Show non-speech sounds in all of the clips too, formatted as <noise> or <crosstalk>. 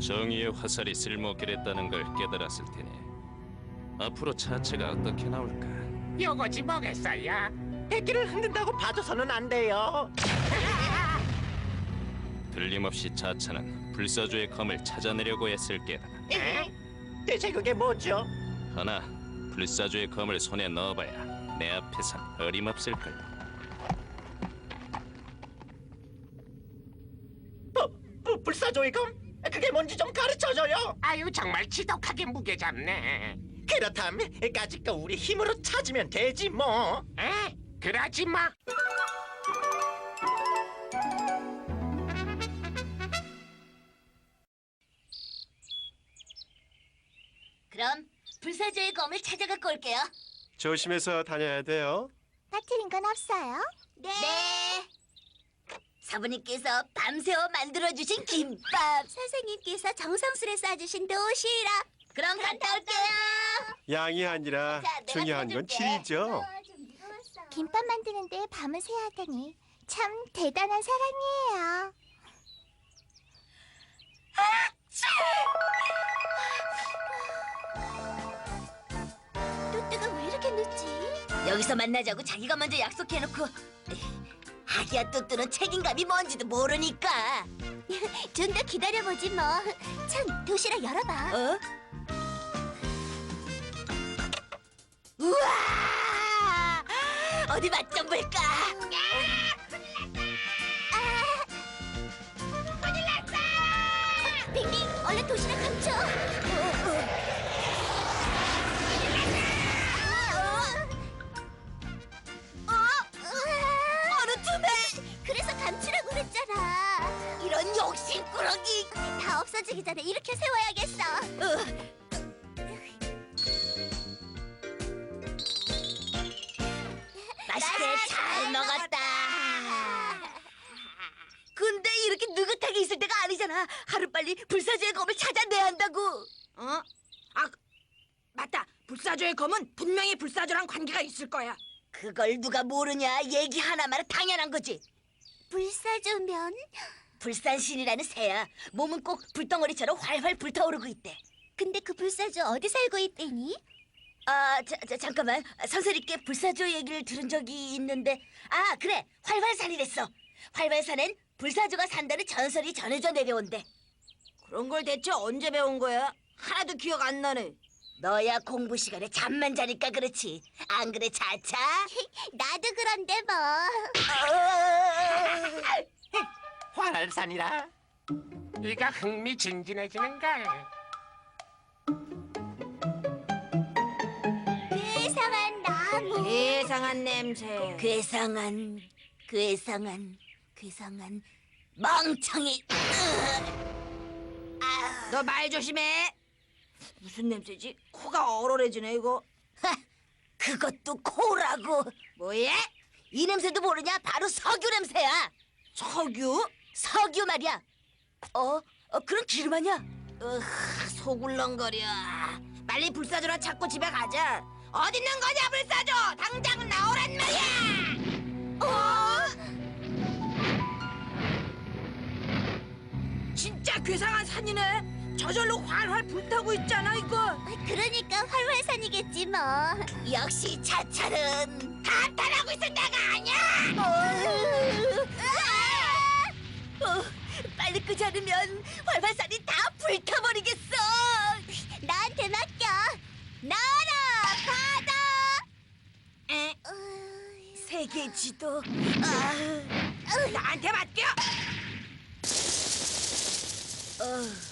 정의의 화살이 쓸모없겠다는 걸 깨달았을 테니 앞으로 차체가 어떻게 나올까? 요거지 뭐겠어요? 백기를 흔든다고 봐줘서는 안 돼요. <laughs> 틀림없이 차차는 불사조의 검을 찾아내려고 했을 게다. 에? 대체 그게 뭐죠? 허나 불사조의 검을 손에 넣어봐야 내 앞에선 어림없을걸. 부, 부, 불사조의 검? 그게 뭔지 좀 가르쳐줘요. 아유 정말 지독하게 무게 잡네. 그렇다면 까짓 거 우리 힘으로 찾으면 되지 뭐. 에? 그러지 마. 그럼 불사조의 검을 찾아갖고 올게요. 조심해서 다녀야 돼요. 빠뜨린 건 없어요? 네. 사부님께서 밤새워 만들어주신 김밥. 선생님께서 정성스레 싸주신 도시락. 그럼 갔다 올게요. 양이 아니라 자, 내가 중요한 건 도와줄게. 질이죠. 김밥 만드는데 밤을 새야 하다니 참 대단한 사람이에요. 또뜨가 왜 이렇게 늦지? 여기서 만나자고 자기가 먼저 약속해놓고 하기야 뚜뚜는 책임감이 뭔지도 모르니까 <laughs> 좀 더 기다려보지 뭐. 참 도시락 열어봐. 어? 우와 어디 맛 좀 볼까 빙빙 얼른 도시락 감춰. 분명히 불사조랑 관계가 있을 거야. 그걸 누가 모르냐 얘기 하나만 당연한 거지 불사조면 불산신이라는 새야 몸은 꼭 불덩어리처럼 활활 불타오르고 있대 근데 그 불사조 어디 살고 있대니? 아, 자, 자, 잠깐만. 선생님께 불사조 얘기를 들은 적이 있는데, 아, 그래. 활활산이랬어. 활활산엔 불사조가 산다는 전설이 전해져 내려온대. 그런 걸 대체 언제 배운 거야? 하나도 기억 안 나네. 너야 공부 시간에 잠만 자니까 그렇지. 안 그래, 차차? <laughs> 나도 그런데 뭐. <laughs> 활산이라. 이가 흥미진진해지는 걸. 세상한 나무. 세상한 냄새. 괴상한, 괴상한, 괴상한 멍청이. 너 말 조심해. 무슨 냄새지? 코가 얼얼해지네 이거. 하, 그것도 코라고. 뭐야? 이 냄새도 모르냐? 바로 석유 냄새야. 석유? 석유 말이야. 어? 어 그럼 기름 아니야? 으, 속울렁거려. 빨리 불사조나 찾고 집에 가자. 어디 있는 거냐 불사조? 당장 나오란 말이야. 어? 진짜 괴상한 산이네. 저절로 활활 불타고 있잖아 이거. 그러니까 활활산이겠지 뭐. 역시 차차는 감탄하고 있을 때가 아니야. 어, 빨리 끄지 않으면 활발산이 다 불타버리겠어. 나한테 맡겨. 나라 바다. 에? 세계 지도. 아, 나한테 맡겨. 어,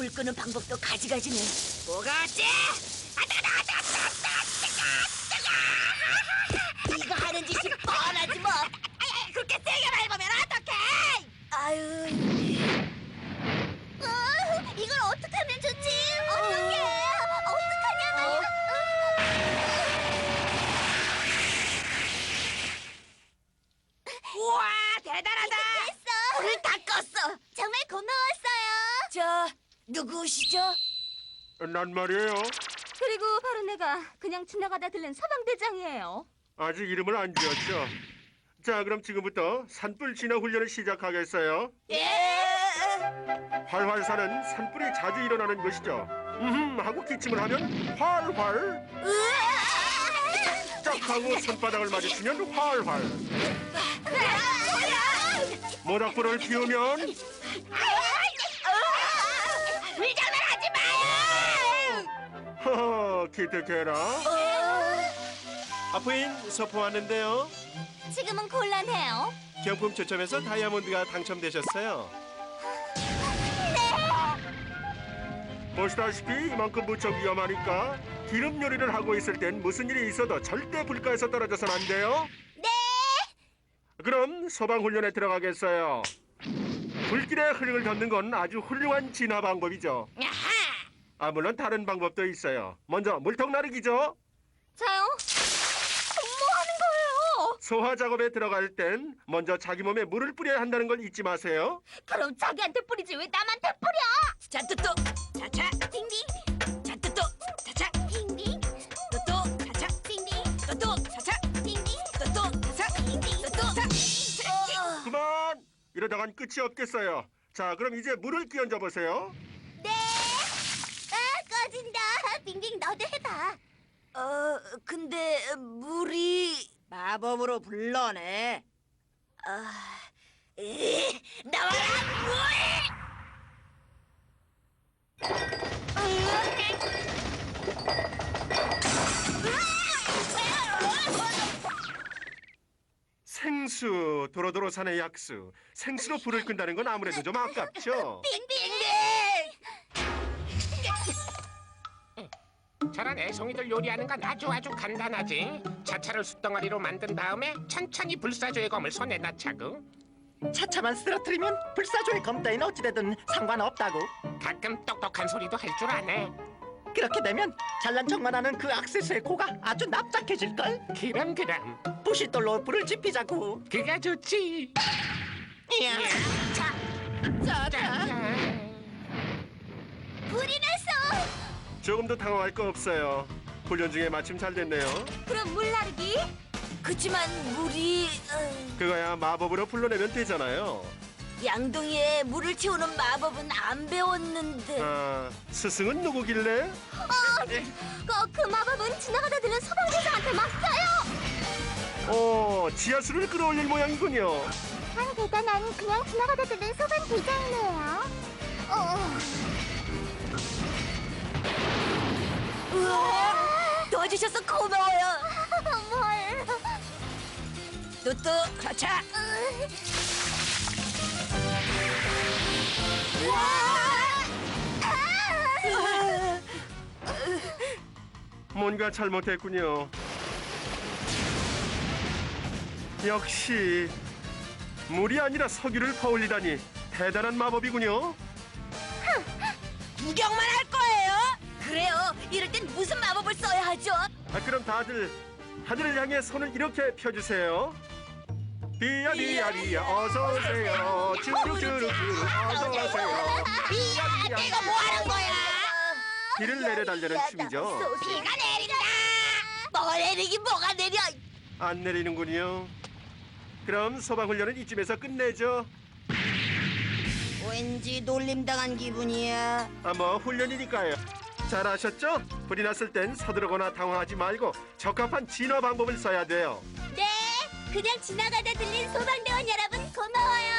불 끄는 방법도 가지가지네. 뭐가 어째? 난 말이에요. 그리고 바로 내가 그냥 지나가다 들른 서방대장이에요. 아직 이름을 안 지었죠. 자, 그럼 지금부터 산불 진화 훈련을 시작하겠어요. 예. 활활산은 산불이 자주 일어나는 것이죠. 음 하고 기침을 하면 활활. 짝 하고 손바닥을 마주치면 활활. 모닥불을 피우면 기특해라. 아프인 소포 왔는데요. 지금은 곤란해요. 경품 추첨해서 다이아몬드가 당첨되셨어요. 보시다시피 이만큼 무척 위험하니까 기름 요리를 하고 있을 땐 무슨 일이 있어도 절대 불가에서 떨어져선 안 돼요. 네. 그럼 소방 훈련에 들어가겠어요. 불길에 흐름을 젓는 건 아주 훌륭한 진화 방법이죠. 아 물론 다른 방법도 있어요. 먼저 물통 나르기죠. 자요. 뭐 하는 거예요? 소화 작업에 들어갈 땐 먼저 자기 몸에 물을 뿌려야 한다는 걸 잊지 마세요. 그럼 자기한테 뿌리지 왜 남한테 뿌려? 자뚜뚜 차차 띵띵 자뚜뚜 차차 빙빙 뚜뚜 차차 빙빙 뚜뚜 차차 빙빙 뚜뚜 차차 뚜뚜 차 그만! 이러다간 끝이 없겠어요. 자, 그럼 이제 물을 끼얹어 보세요. 빙빙 너도 해봐. 어, 근데 물이 마법으로 불러내 아, 으, 나와라 물 생수, 도로도로 산의 약수. 생수로 불을 끈다는 건 아무래도 좀 아깝죠. 저런 애송이들 요리하는 건 아주 아주 간단하지. 차차를 숯덩어리로 만든 다음에 천천히 불사조의 검을 손에 넣자고. 차차만 쓰러뜨리면 불사조의 검 따위는 어찌되든 상관없다고. 가끔 똑똑한 소리도 할 줄 아네. 그렇게 되면 잘난 척만 하는 그 악세스의 코가 아주 납작해질걸. 그럼 그럼. 부싯돌로 불을 지피자고. 그가 좋지. 이야, 자, 짜자. 짠. 불이 났어. 조금도 당황할 거 없어요. 훈련 중에 마침 잘 됐네요. 그럼 물 나르기? 그치만 물이 어, 그거야 마법으로 불러내면 되잖아요. 양동이에 물을 채우는 마법은 안 배웠는데. 아, 스승은 누구길래? 그, 그 마법은 지나가다 들은 소방대장한테 맡겨요. 어, 지하수를 끌어올릴 모양이군요. 한 대단한 그냥 지나가다 들은 소방 대장이네요. 어. 우와, 도와주셔서 고마워요. 뭘? 뚜뚜 차차 뭔가 잘못했군요. 역시 물이 아니라 석유를 퍼올리다니 대단한 마법이군요. 구경만 할 그래요. 이럴 땐 무슨 마법을 써야 하죠? 아, 그럼 다들 하늘을 향해 손을 이렇게 펴주세요. 비야 비야 비야 어서 오세요. 주룩주룩주룩 어서 오세요. 비야 비야 내가 뭐 하는 거야 비를 내려달라는 춤이죠. 비가 내린다 뭐가 내리긴 뭐가 내려. 안 내리는군요. 그럼 소방훈련은 이쯤에서 끝내죠. 왠지 놀림당한 기분이야 아, 뭐 훈련이니까요. 잘하셨죠? 불이 났을 땐 서두르거나 당황하지 말고 적합한 진화 방법을 써야 돼요. 네. 그냥 지나가다 들린 소방대원 여러분 고마워요.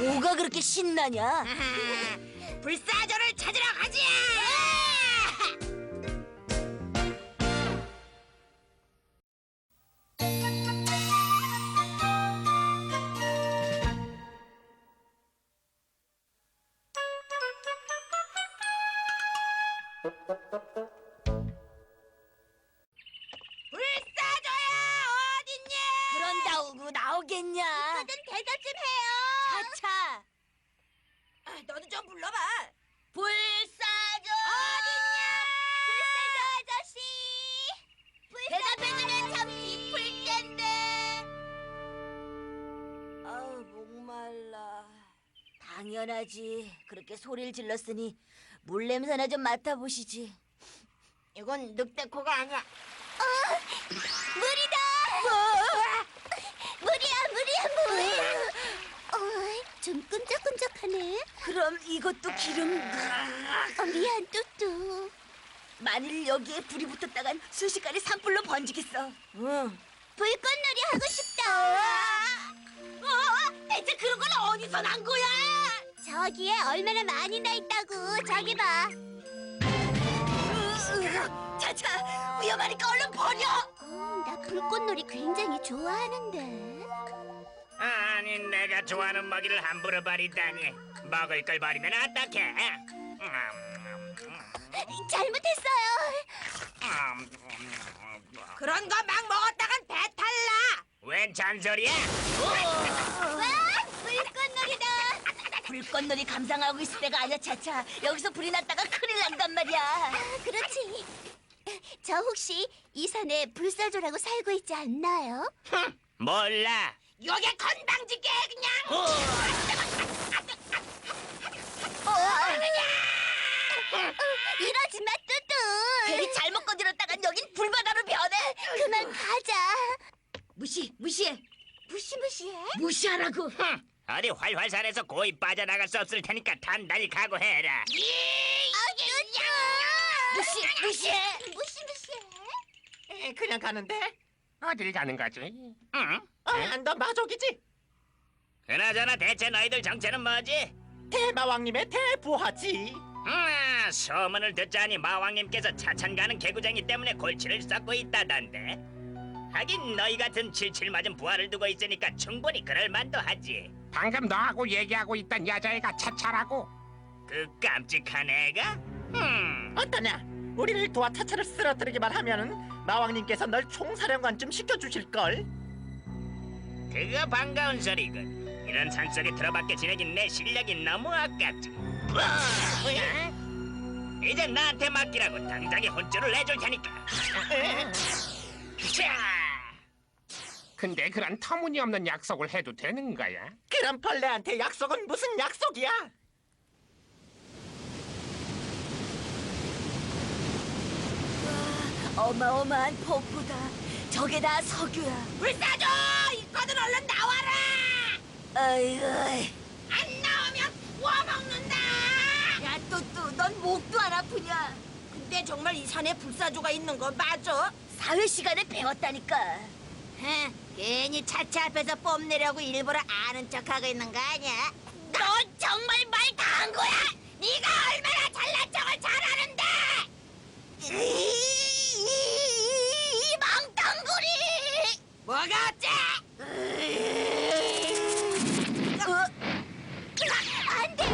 뭐가 그렇게 신나냐? <laughs> 불사조를 찾으러 가자 당연하지. 그렇게 소리를 질렀으니 물 냄새나 좀 맡아보시지. 이건 늑대 코가 아니야 물이다. 물이야, 물이야, 물. 어, 좀 끈적끈적 그럼 이것도 기름. 어, 미안 뚜뚜. 만일 여기에 불이 붙었다간 순식간에 산불로 번지겠어. 응. 불꽃놀이 하고 싶다. 어, 대체 그런 건 어디서 난 거야? 저기에 얼마나 많이 나 있다고. 저기 봐. 차차 위험하니까 얼른 버려. 음, 나 불꽃놀이 굉장히 좋아하는데. 아니 내가 좋아하는 먹이를 함부로 버리다니 먹을 걸 버리면 어떡해 잘못했어요. 그런 거 막 먹었다간 배탈 나. 웬 잔소리야? 와, 불꽃놀이다. 불꽃놀이 감상하고 있을 때가 아니야 차차. 여기서 불이 났다가 큰일 난단 말이야. 아, 그렇지. 저 혹시 이 산에 불사조라고 살고 있지 않나요? 몰라 요게 건방지게 그냥. 이러지 마, 뚜뚜. 괜히 잘못 건드렸다간 여긴 불바다로 변해. 그만 가자. 무시 무시해 무시무시해. 무시하라고. 어디 활활산에서 고이 빠져나갈 수 없을 테니까 단단히 각오해라 아, 뚜뚜. 무시 무시해. 무시 무시해. 에, 그냥 가는데? 어딜 가는 거지? 응? 아, 너 마족이지? 그나저나 대체 너희들 정체는 뭐지? 대마왕님의 대부하지. 음, 소문을 듣자니 마왕님께서 차찬 가는 개구쟁이 때문에 골치를 썩고 있다던데. 하긴 너희 같은 칠칠 맞은 부하를 두고 있으니까 충분히 그럴 만도 하지. 방금 너하고 얘기하고 있던 여자애가 차차라고? 그 깜찍한 애가? 음, 어떠냐? 우리를 도와 차차를 쓰러뜨리기만 하면은 마왕님께서 널 총사령관쯤 시켜주실 걸. 그거 반가운 소리군. 이런 산 속에 들어밖에 지내긴 내 실력이 너무 아깝지. 어? 이제 나한테 맡기라고 당장에 혼쭐을 내줄 테니까. 자, 근데 그런 터무니없는 약속을 해도 되는 거야? 그런 벌레한테 약속은 무슨 약속이야? 어마어마한 폭포다. 저게 다 석유야. 불사조 이거든 얼른 나와라. 아이고. 안 나오면 구워 먹는다. 야 또또 넌 목도 안 아프냐? 근데 정말 이 산에 불사조가 있는 거 맞아? 사회 시간에 배웠다니까. 헤, 괜히 차차 앞에서 뽐내려고 일부러 아는 척하고 있는 거 아니야? 넌 정말 말 다 한 거야? 네가 얼마나 잘난 척을 잘하는데? 이, 이 망탕구리! 뭐가 어째? 어? 안 돼.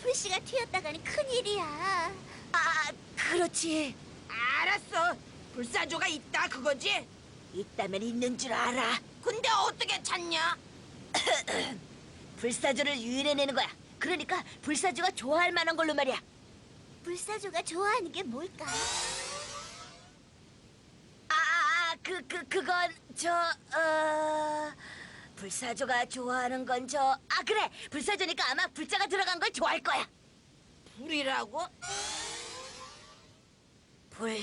불씨가 튀었다가는 큰일이야. 아 그렇지. 알았어. 불사조가 있다 그거지? 있다면 있는 줄 알아. 근데 어떻게 찾냐? <clears throat> 불사조를 유인해내는 거야. 그러니까 불사조가 좋아할 만한 걸로 말이야. 불사조가 좋아하는 게 뭘까? 아, 아, 그, 그, 그건 저, 어, 불사조가 좋아하는 건 저, 아 그래, 불사조니까 아마 불자가 들어간 걸 좋아할 거야. 불이라고? 불,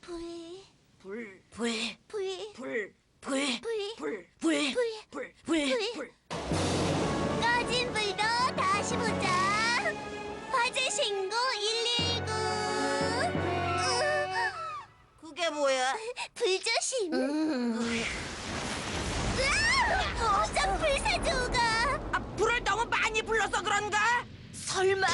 불, 불, 불, 불, 불, 불, 불, 불, 불, 불, 불. 불. 불. 꺼진 불도 다시 보자. 화재 신고 119. 그게 뭐야? 불조심. 음, 으아! 무슨 불사조가? 아, 불을 너무 많이 불러서 그런가? 설마.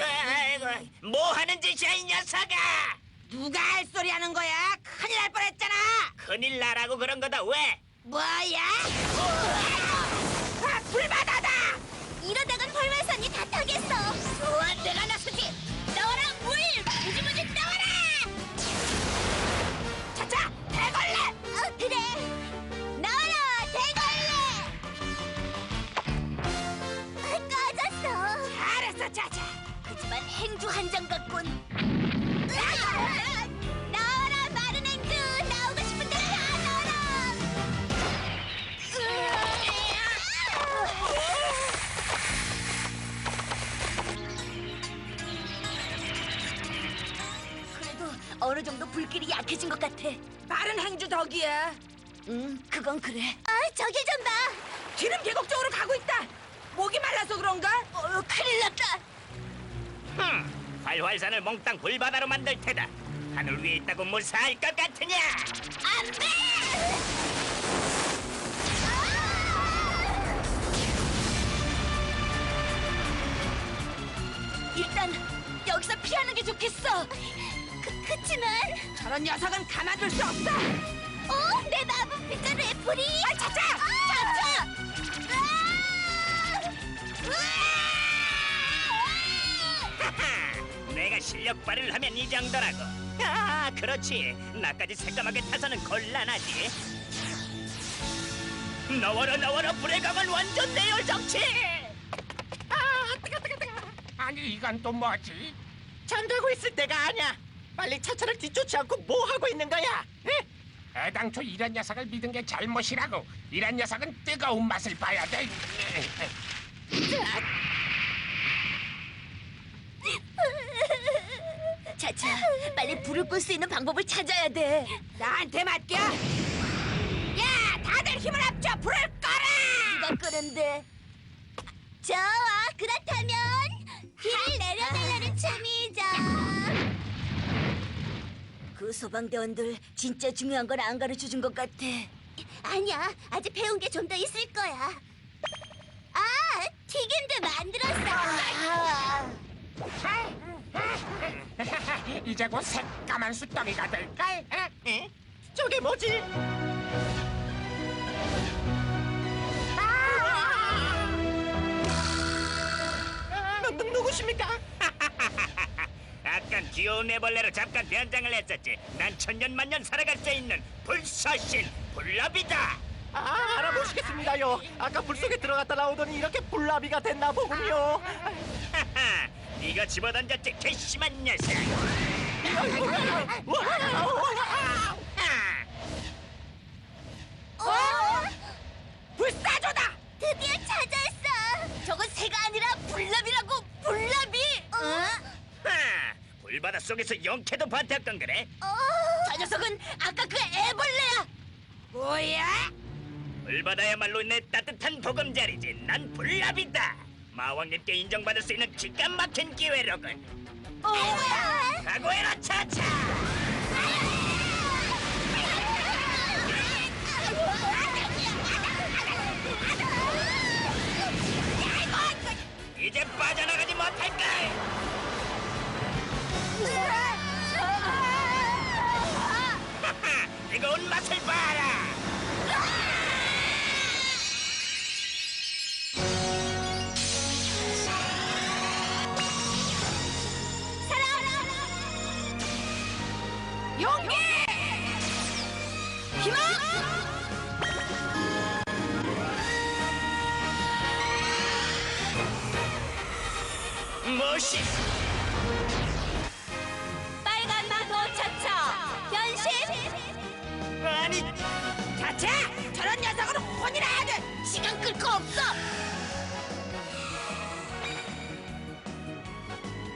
아이고, 뭐 하는 짓이야 이 녀석아? 누가 할 소리 하는 거야? 큰일 날 뻔했잖아. 큰일 나라고 그런 거다 왜? 뭐야? 아, 불바다다! 행주 한장 갖곤 으아! 나와라, 마른 행주. 나오고 싶은데 다 나와라. 그래도 어느 정도 불길이 약해진 것 같아. 빠른 행주 덕이야. 응, 그건 그래. 아, 저기 좀 봐. 기름 계곡 쪽으로 가고 있다. 목이 말라서 그런가? 어, 큰일 났다. 흠, 활활산을 몽땅 불바다로 만들 테다. 하늘 위에 있다고 무사할 것 같으냐? 안 돼! 일단 여기서 피하는 게 좋겠어. 그, 그치만, 저런 녀석은 가만둘 수 없어. 어, 내 마법 빗자루에 불이! 아, 차차! 내가 실력 발휘를 하면 이 정도라고. 아, 그렇지. 나까지 새까맣게 타서는 곤란하지. 너워라 너워라 불의 강은 완전 내열 정치. 아니 이건 또 뭐지? 잠자고 있을 때가 아니야. 빨리 차차를 뒤쫓지 않고 뭐 하고 있는 거야? 에? 애당초 이런 녀석을 믿은 게 잘못이라고. 이런 녀석은 뜨거운 맛을 봐야 돼 빨리 불을 끌 수 있는 방법을 찾아야 돼. 나한테 맡겨. 야, 다들 힘을 합쳐 불을 꺼라. 누가 끄는데? 좋아, 그렇다면, 비를 내려달라는 춤이죠. 그 소방대원들 진짜 중요한 걸 안 가르쳐 준 것 같아. 아니야, 아직 배운 게 좀 더 있을 거야. 아, 튀김도 만들었어. <laughs> 이제 곧 새까만 숫덩이가 될걸? 에? 저게 뭐지? 아! 누, 누구십니까? <laughs> 아까 귀여운 애벌레로 잠깐 변장을 했었지. 난 천년만년 살아갈 수 있는 불사신 불나비다. 아, 알아보시겠습니다요. 아까 불 속에 들어갔다 나오더니 이렇게 불나비가 됐나 보군요. 네가 집어던졌지 괘씸한 녀석. 하, 어? 불사조다. 드디어 찾았어. 저건 새가 아니라 불나비라고 불나비. 어? 하, 불바다 속에서 영케도 버텼건 그래? 어? 저 녀석은 아까 그 애벌레야. 뭐야? 불바다야말로 내 따뜻한 보금자리지. 난 불나비다. 마왕님께 인정받을 수 있는 기가 막힌 기회로군. 아이고야. 각오해라 차차. 멋있. 빨간 망고 차차 변신. 아니, 자차! 저런 녀석은 혼이라 돼. 시간 끌 거 없어.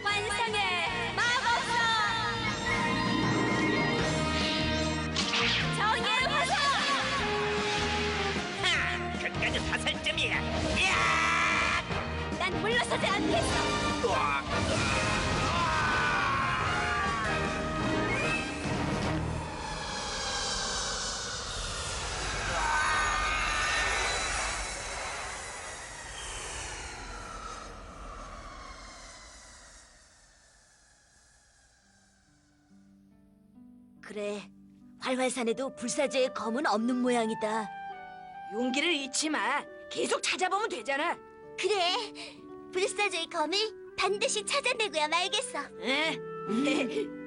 환상의 마법사. 정의의 화살. 하, 끝까지 화살점이야. 야! 난 물러서지 않겠어. 그래, 활활산에도 불사조의 검은 없는 모양이다. 용기를 잃지 마. 계속 찾아보면 되잖아. 그래. 불사조의 검을 반드시 찾아내고야 말겠어. 에? <laughs>